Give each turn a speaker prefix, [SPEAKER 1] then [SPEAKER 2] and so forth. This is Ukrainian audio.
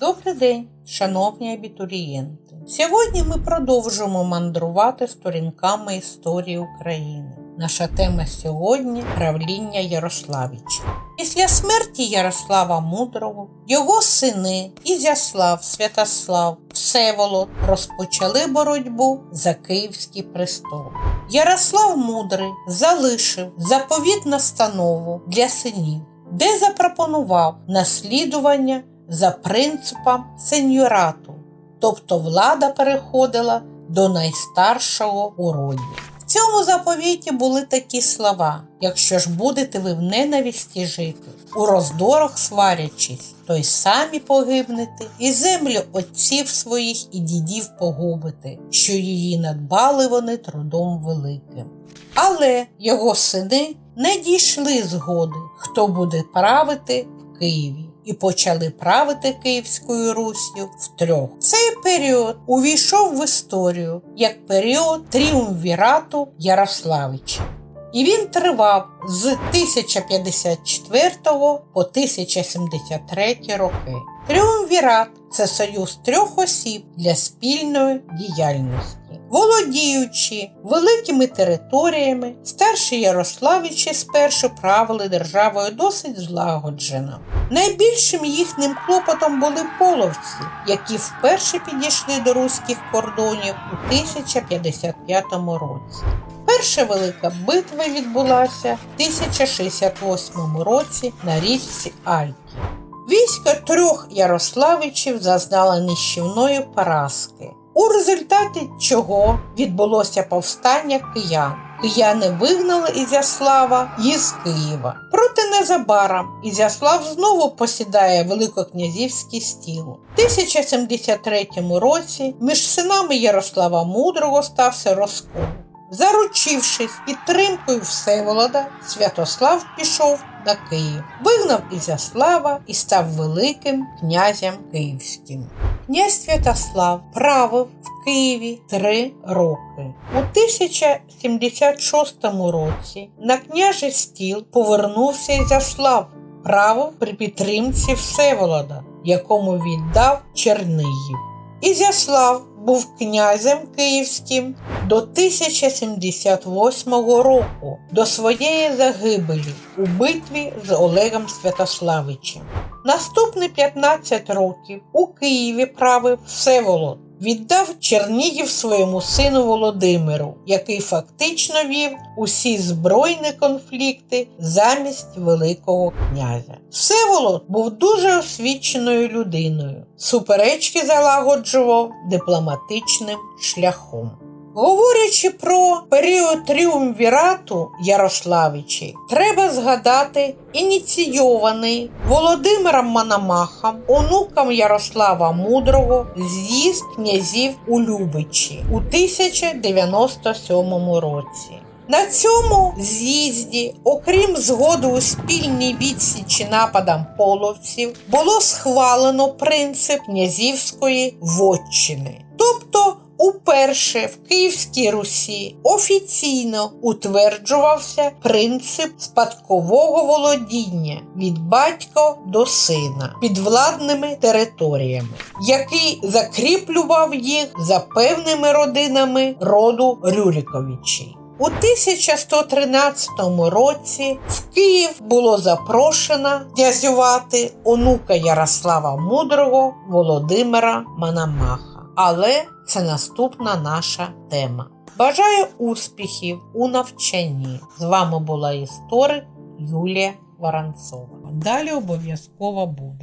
[SPEAKER 1] Добрий день, шановні абітурієнти. Сьогодні ми продовжуємо мандрувати сторінками історії України. Наша тема сьогодні правління Ярославича. Після смерті Ярослава Мудрого його сини Ізяслав, Святослав, Всеволод розпочали боротьбу за Київський престол. Ярослав Мудрий залишив заповіт настанову для синів, де запропонував наслідування за принципом сеньорату, тобто влада переходила до найстаршого у роді. В цьому заповіті були такі слова: якщо ж будете ви в ненависті жити, у роздорах сварячись, то й самі погибнете, і землю отців своїх і дідів погубите, що її надбали вони трудом великим. Але його сини не дійшли згоди, хто буде правити в Києві, і почали правити Київською Руссю втрьох. Цей період увійшов в історію як період тріумвірату Ярославича. І він тривав з 1054 по 1073 роки. Тріумвірат це союз трьох осіб для спільної діяльності. Володіючи великими територіями, старші Ярославичі спершу правили державою досить злагоджено. Найбільшим їхнім клопотом були половці, які вперше підійшли до руських кордонів у 1055 році. Перша велика битва відбулася в 1068 році на річці Альті. Військо трьох Ярославичів зазнало нищівної поразки, у результаті чого відбулося повстання киян. Кияни вигнали Ізяслава із Києва. Проте незабаром Ізяслав знову посідає великокнязівський стіл. У 1073 році між синами Ярослава Мудрого стався розкол. Заручившись підтримкою Всеволода, Святослав пішов на Київ, вигнав Ізяслава і став великим князем київським. Князь Святослав правив в Києві три роки. У 1076 році на княжий стіл повернувся Ізяслав, правив при підтримці Всеволода, якому віддав Чернигів. Ізяслав був князем київським до 1078 року, до своєї загибелі у битві з Олегом Святославичем. Наступні 15 років у Києві правив Всеволод, віддав Чернігів своєму сину Володимиру, який фактично вів усі збройні конфлікти замість Великого князя. Всеволод був дуже освіченою людиною, суперечки залагоджував дипломатичним шляхом. Говорячи про період тріумвірату Ярославичі, треба згадати ініційований Володимиром Мономахом, онуком Ярослава Мудрого, з'їзд князів у Любичі у 1097 році. На цьому з'їзді, окрім згоди у спільній відсічі нападам половців, було схвалено принцип князівської вотчини. Уперше в Київській Русі офіційно утверджувався принцип спадкового володіння від батька до сина підвладними територіями, який закріплював їх за певними родинами роду Рюриковичі. У 1113 році в Київ було запрошено князювати онука Ярослава Мудрого Володимира Мономаха. Але це наступна наша тема. Бажаю успіхів у навчанні. З вами була історик Юлія Воронцова. Далі обов'язково буде.